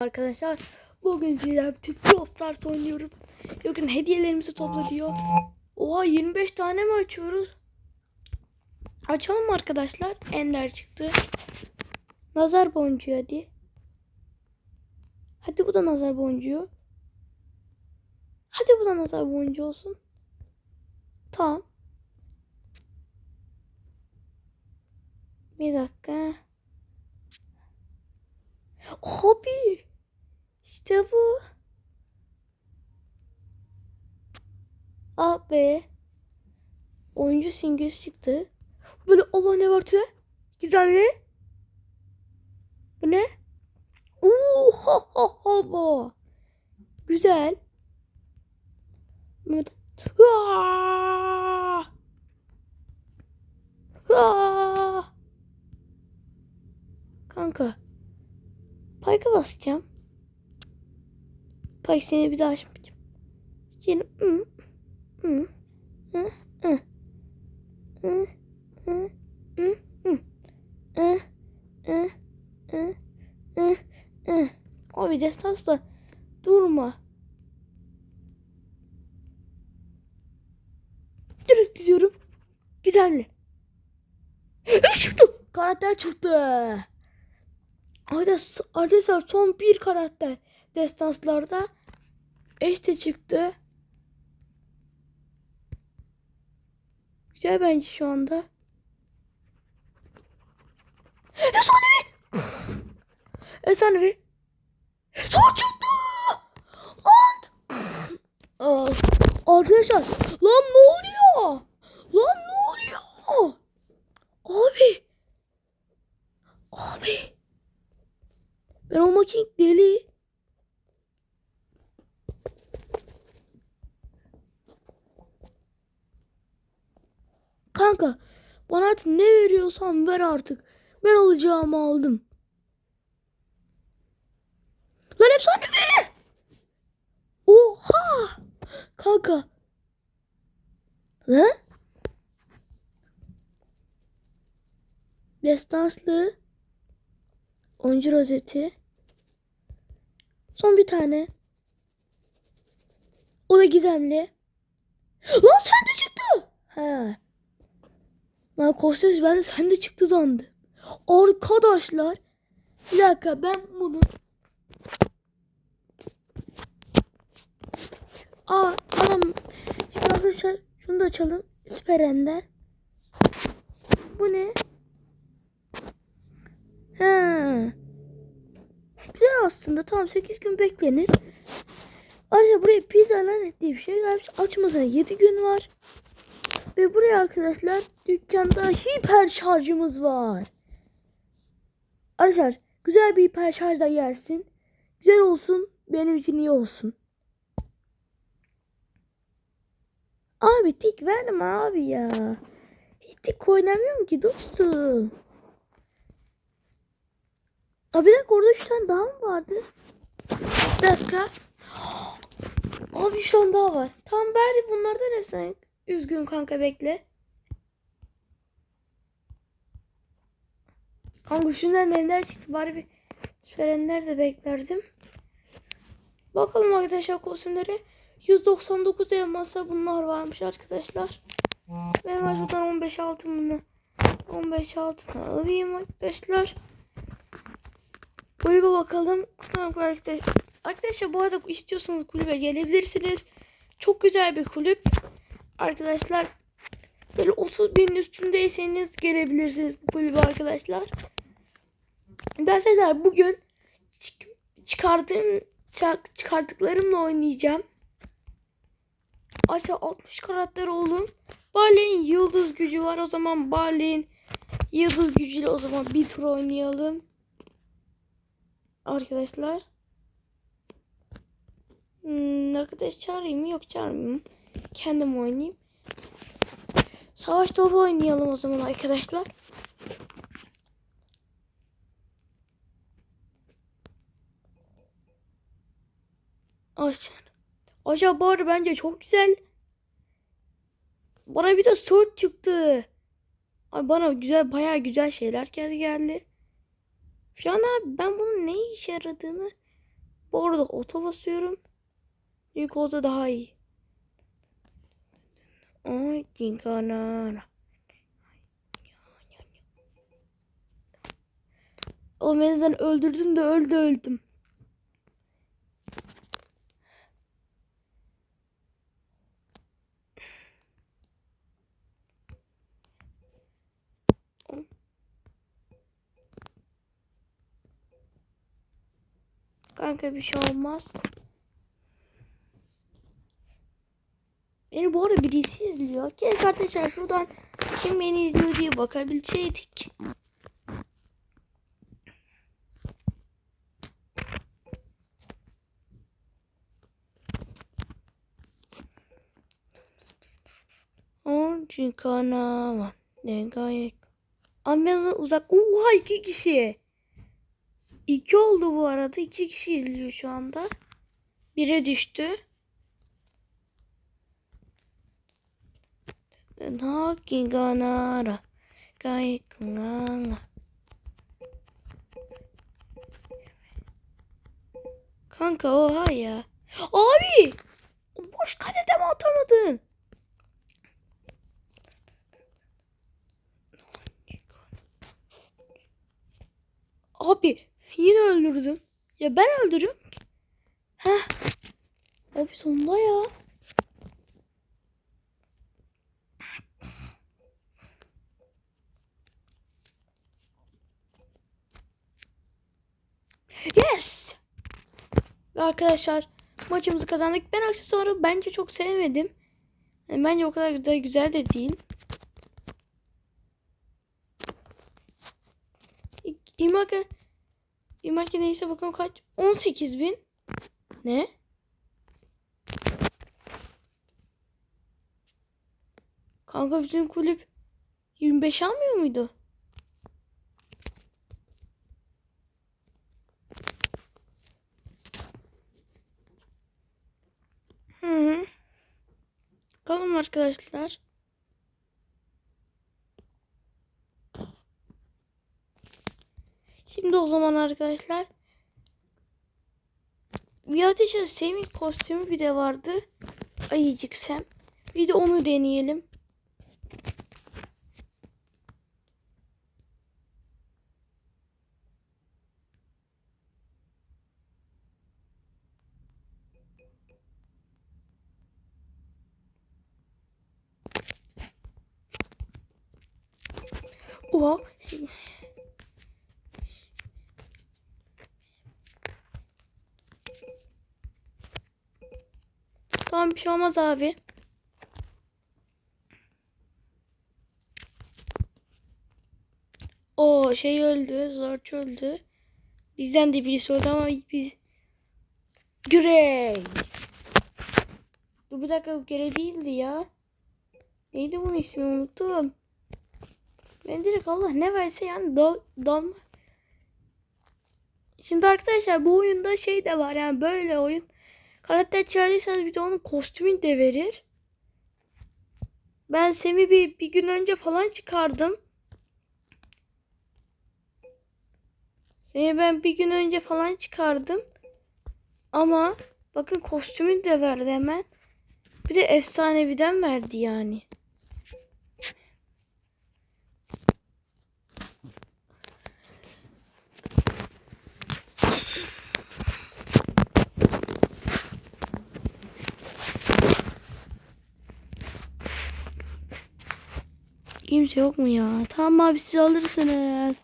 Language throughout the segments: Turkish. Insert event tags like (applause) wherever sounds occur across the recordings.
Arkadaşlar bugün sizlerle birlikte Brawl Stars oynuyoruz. Bugün hediyelerimizi topla diyor. Oha 25 tane mi açıyoruz? Açalım arkadaşlar? Ender çıktı. Nazar boncuğu hadi. Hadi bu da nazar boncuğu. Hadi bu da nazar boncuğu olsun. Tamam. Bir dakika. Abi. İşte bu. Ah. Oyuncu simgesi çıktı. Böyle Allah ne vardı? Güzel ne? Bu ne? Oo ha ha bu. Güzel. Hıa! Hıa! Kanka. Payka basacağım. Pay seni bir daha açmayacağım. Yine hı hı hı hı hı hı hı hı hı hı Abi destansta durma. Direkt gidiyorum. Giderli. Çıktı. Karakter çıktı. Arkadaşlar son bir karakter destanslarda işte çıktı. Güzel bence şu anda. Efsanevi! Efsanevi! Son çıktı! Lan! Aa, Arkadaşlar lan ne oluyor? Lan ne oluyor? Abi! Abi! Ben o makine deli. Kanka bana artık ne veriyorsan ver artık. Ben alacağımı aldım. Lan efsane mi? Oha! Kanka. Lan? Destanslı. Oyuncu rozeti. Son bir tane. O da gizemli. Lan sen de çıktı. He. Ben kostüm ben de sen de çıktı sandım. Arkadaşlar. Bir dakika ben bunu. Aa adam. Şimdi arkadaşlar şunu da açalım. Süper Ender. Bu ne? He. Güzel aslında. Tamam 8 gün beklenir. Ayrıca buraya pizza lanet diye bir şey gelmiş. Açmasına 7 gün var. Ve buraya arkadaşlar dükkanda hiper şarjımız var. Arkadaşlar güzel bir hiper şarj da gelsin. Güzel olsun. Benim için iyi olsun. Abi tik verme abi ya. Hiç tik oynamıyorum ki dostum. Abi bir dakika orada 3 tane daha mı vardı? Bir dakika. Abi 3 tane daha var. Tamam bari bunlardan hepsini. Üzgünüm kanka bekle. Kanka şundan ender çıktı. Bari bir süper ender de beklerdim. Bakalım arkadaşlar kostümleri. 199 elmasa bunlar varmış arkadaşlar. Ben var şuradan 15 altın bunu. 15 altın alayım arkadaşlar. Kulübe bakalım. Tamam arkadaşlar. Arkadaşlar bu arada istiyorsanız kulübe gelebilirsiniz. Çok güzel bir kulüp. Arkadaşlar böyle 30 bin üstündeyseniz gelebilirsiniz bu kulübe arkadaşlar. Ben sizler bugün çık- çıkardığım çıkardıklarımla oynayacağım. Aşağı 60 karakter oldum. Barley'in yıldız gücü var. O zaman Barley'in yıldız gücüyle o zaman bir tur oynayalım. Arkadaşlar. Hmm, arkadaş çağırayım mı? Yok çağırmayayım. Kendim oynayayım. Savaş topu oynayalım o zaman arkadaşlar. Aşağı. Aşağı arada bence çok güzel. Bana bir de sword çıktı. Ay bana güzel bayağı güzel şeyler geldi. Şu an abi ben bunun ne işe yaradığını Bu arada oto basıyorum. Büyük olsa daha iyi. Ay dinkanana. Oğlum en azından öldürdüm de öldü öldüm. Kanka bir şey olmaz. Beni bu arada birisi izliyor. Gel arkadaşlar şuradan kim beni izliyor diye bakabilecektik. Oncu kanama ne gayet. Amel uzak. Oha iki kişi. İki oldu bu arada. İki kişi izliyor şu anda. Bire düştü. Naki ganara. Kanka oha ya. Abi! Boş kalede mi atamadın? Abi yine öldürdüm. Ya ben öldürüyorum ki. Heh. Abi sonunda ya. Yes. Ve arkadaşlar maçımızı kazandık. Ben aksesuarı bence çok sevmedim. Yani bence o kadar da güzel de değil. İmake İmake neyse bakalım kaç? 18 bin. Ne? Kanka bizim kulüp 25 almıyor muydu? Hı hı. Bakalım arkadaşlar. Şimdi o zaman arkadaşlar bir ateşe Semih kostümü bir de vardı. Ayıcık Sem. Bir de onu deneyelim. Oha. Şimdi... Tamam bir şey olmaz abi. O şey öldü. Zorç öldü. Bizden de birisi öldü ama biz... Grey. Bu bir dakika Grey değildi ya. Neydi bunun ismi unuttum. Ben direkt Allah ne verse yani dal, dal. Şimdi arkadaşlar bu oyunda şey de var yani böyle oyun. Karakter çağırırsanız bir de onun kostümünü de verir. Ben Sem'i bir, bir gün önce falan çıkardım. Sem'i ben bir gün önce falan çıkardım. Ama bakın kostümünü de verdi hemen. Bir de efsaneviden verdi yani. Kimse yok mu ya? Tamam abi siz alırsınız.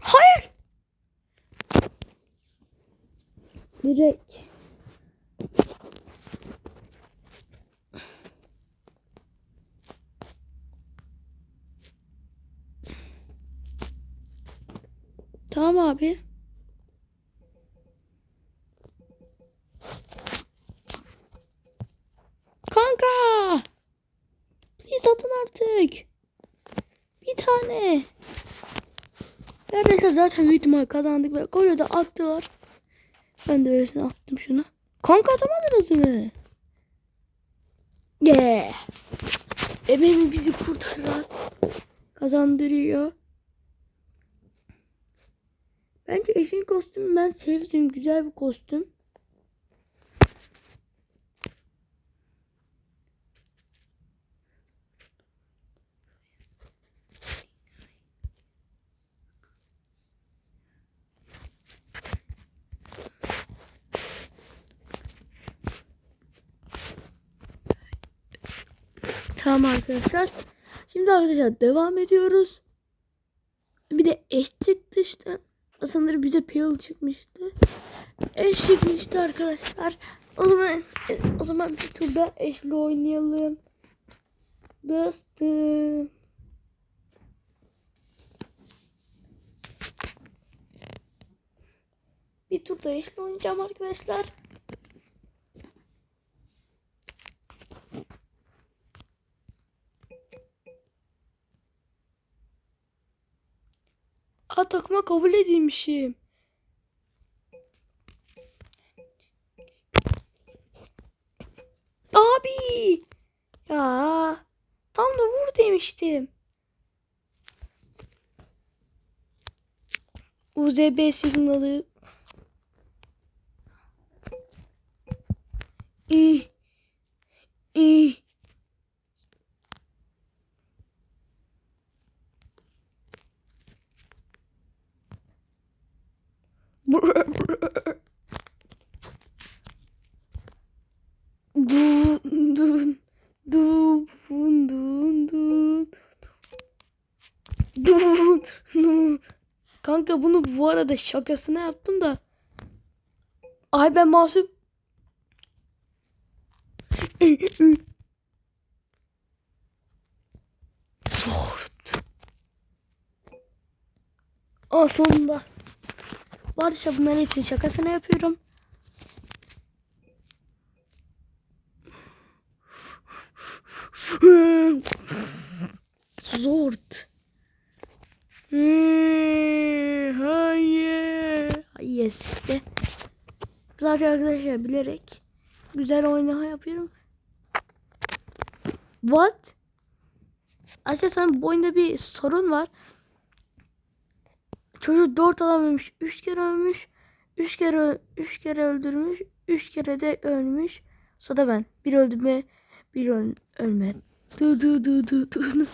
Hayır. Direkt. Tamam abi. Kanka. Please atın artık. Bir tane. Neredeyse zaten büyük ihtimal kazandık ve golü de attılar. Ben de öylesine attım şunu. Kanka atamadınız mı? Yeah. Ebeğimi bizi kurtaran kazandırıyor. Bence eşin kostümü ben sevdim. Güzel bir kostüm. Tamam arkadaşlar. Şimdi arkadaşlar devam ediyoruz. Bir de eş çıktı işte. Sanırım bize Pale çıkmıştı. Eş çıkmıştı arkadaşlar. O zaman o zaman bir turda eşli oynayalım. Dostum. Bir turda eşli oynayacağım arkadaşlar. Aa takma kabul edilmişim. Abi. Ya. Tam da vur demiştim. UZB signalı. İ. İ. Dun. Kanka bunu bu arada şakasına yaptım da. Ay ben masum. Sword. Aa sonunda. Varsa bunların hepsini şakasına yapıyorum. Hmm, Hayır. Yes işte. Zaten arkadaşlar bilerek güzel oynama yapıyorum. What? Aslında sen bu oyunda bir sorun var. Çocuk dört adam ölmüş. Üç kere ölmüş. Üç kere üç kere öldürmüş. Üç kere de ölmüş. Sonra ben. Bir öldürme. Bir öl ölme. Du du du du du.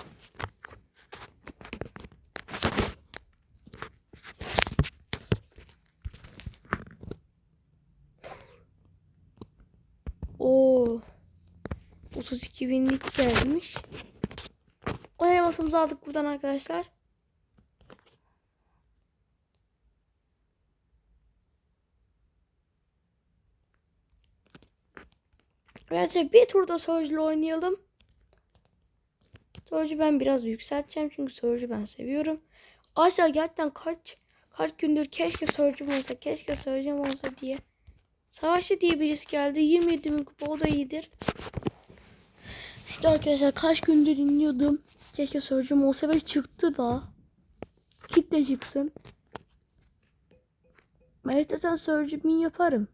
Oo. 32 binlik gelmiş. O elmasımızı aldık buradan arkadaşlar. Evet bir turda Surge'la oynayalım. Surge'ü ben biraz yükselteceğim çünkü Surge'ü ben seviyorum. Aşağı gerçekten kaç kaç gündür keşke Surge'üm olsa keşke Surge'üm olsa diye. Savaşçı diye birisi geldi. 27 bin kupa o da iyidir. İşte arkadaşlar kaç gündür dinliyordum. Keşke Surge'üm olsa ve çıktı da. Kitle çıksın. Ben istesen Surge'ümü yaparım.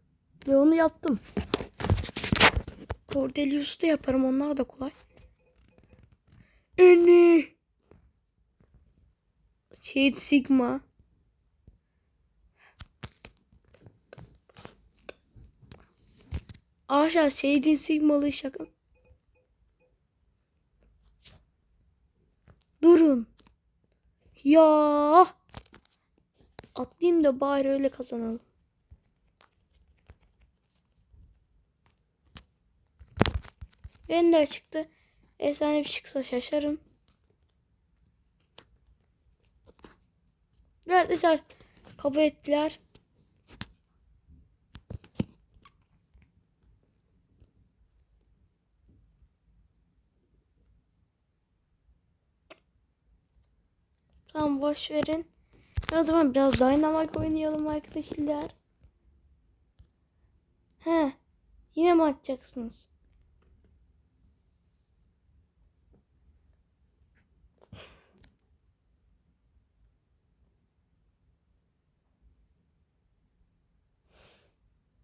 Ve onu yaptım. Cordelius'u da yaparım. Onlar da kolay. Ünlü. Şey Sigma. Aşağı şeydin Sigmalı şaka. Durun. Ya. Atlayayım da bari öyle kazanalım. Ender çıktı. Efsane bir çıksa şaşarım. Ve arkadaşlar kabul ettiler. Tamam boş verin. O zaman biraz Dynamite oynayalım arkadaşlar. He. Yine mi atacaksınız?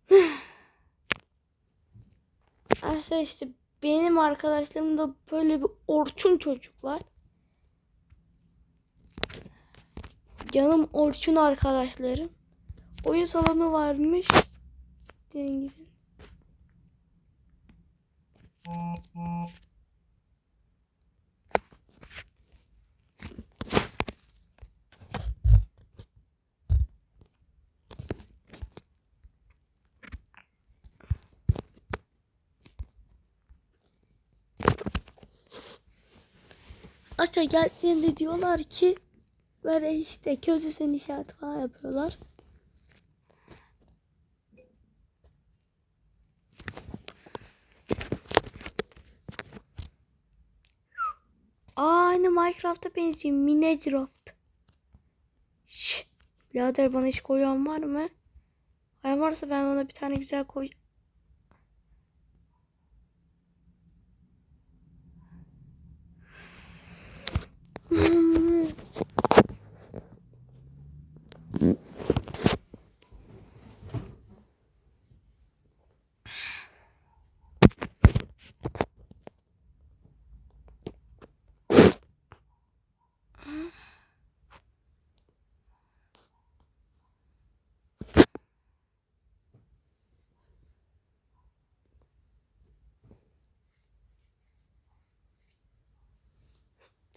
(sighs) Arkadaşlar işte benim arkadaşlarım da böyle bir orçun çocuklar. Canım orçun arkadaşlarım. Oyun salonu varmış. Siteye gidin. Aşağı geldiğinde diyorlar ki böyle işte közü sen inşaatı falan yapıyorlar. Aynı Minecraft'a benziyor. Minecraft. Şş. Birader bana hiç koyan var mı? Eğer varsa ben ona bir tane güzel koy. Hmm.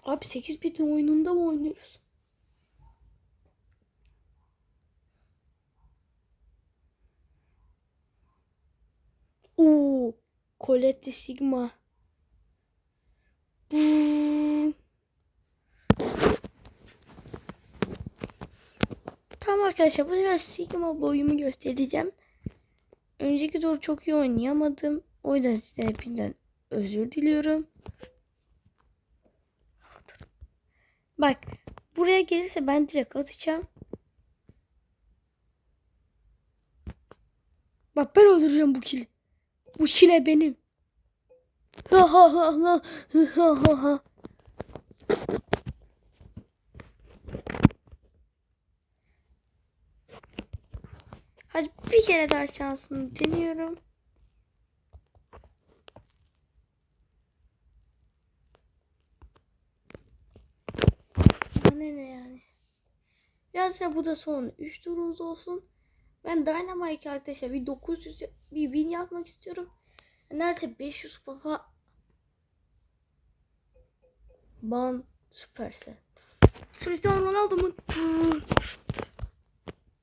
Abi 8 bit oyununda mı oynuyoruz? Oo, Colette Sigma. Hmm. Tamam arkadaşlar bu sefer Sigma boyumu göstereceğim. Önceki doğru çok iyi oynayamadım. O yüzden size hepinizden özür diliyorum. Bak buraya gelirse ben direkt atacağım. Bak ben öldüreceğim bu kili. Bu kile benim. Ha ha ha ha ha ha ha. Hadi bir kere daha şansını deniyorum. Ne yani? Yazca bu da son 3 turumuz olsun. Ben Dynamite arkadaşlar bir 900 bir win yapmak istiyorum. Neredeyse 500 kafa ban süperse. Cristiano Ronaldo mu?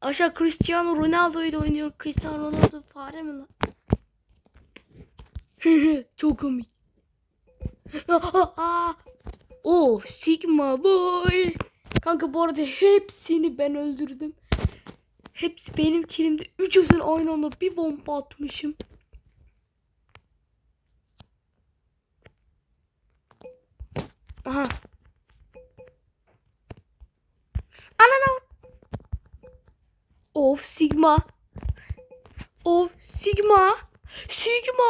Aşağı Cristiano Ronaldo'yu da oynuyor. Cristiano Ronaldo fare mi lan? (laughs) Çok komik. (laughs) oh Sigma boy. Kanka bu arada hepsini ben öldürdüm. Hepsi benim kilimde. Üçüzün aynı anda bir bomba atmışım. Aha. Anana. Of Sigma. Of Sigma. Sigma.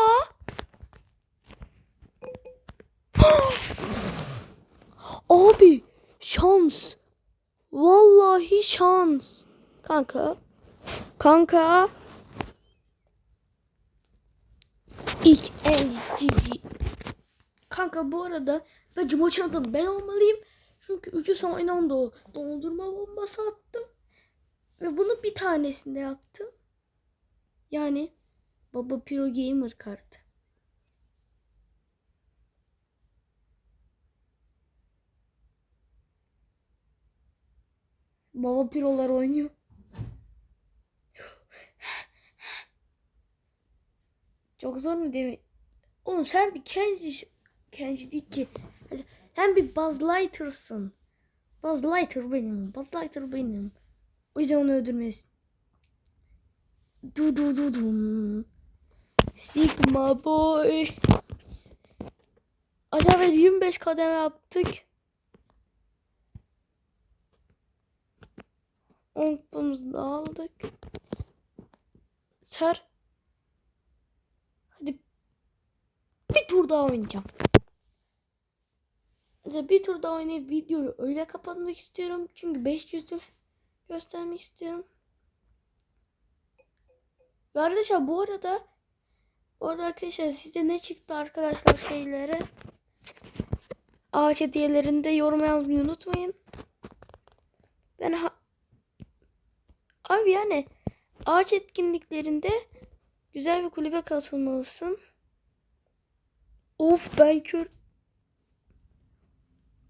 (gasps) Abi şans. Vallahi şans. Kanka. Kanka. İlk el GG. Kanka bu arada bence maçın adamı ben olmalıyım. Çünkü üçü aynı anda o dondurma bombası attım. Ve bunu bir tanesinde yaptım. Yani Baba Pro Gamer kartı. Baba Pirolar oynuyor. Çok zor mu mi? Oğlum sen bir Kenji Kenji değil ki. Sen bir Buzz Lightyear'sın. Buzz Lightyear benim. Buzz Lightyear benim. O yüzden onu öldürmesin. Du du du dum. Sigma boy. Acaba 25 kademe yaptık. 10 kupamızı da aldık. Sar. Hadi bir tur daha oynayacağım. Mesela bir tur daha oynayıp videoyu öyle kapatmak istiyorum. Çünkü 500'ü göstermek istiyorum. Ve arkadaşlar bu arada Orada arkadaşlar sizde ne çıktı arkadaşlar şeylere? Ağaç hediyelerinde yorum yazmayı unutmayın. Ben ha Abi yani ağaç etkinliklerinde güzel bir kulübe katılmalısın. Of ben kör.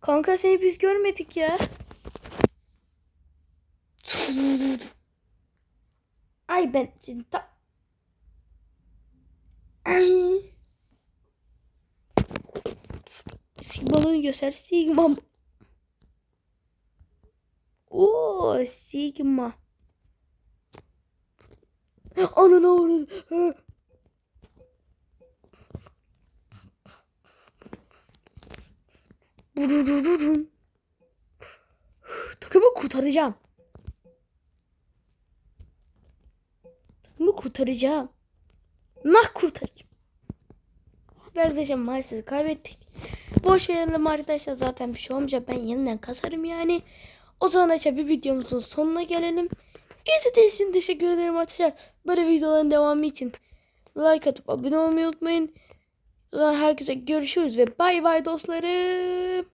Kanka seni biz görmedik ya. Ay ben cidden. Ay. Sigma'nı göster. Sigma. Oo Sigma. Ananı avradı. Takımı kurtaracağım. Takımı kurtaracağım. Nah kurtaracağım. Kardeşim maalesef kaybettik. Boş verelim arkadaşlar zaten bir şey olmayacak. Ben yeniden kasarım yani. O zaman arkadaşlar bir videomuzun sonuna gelelim. İzlediğiniz için teşekkür ederim arkadaşlar. Böyle videoların devamı için like atıp abone olmayı unutmayın. O zaman herkese görüşürüz ve bay bay dostlarım.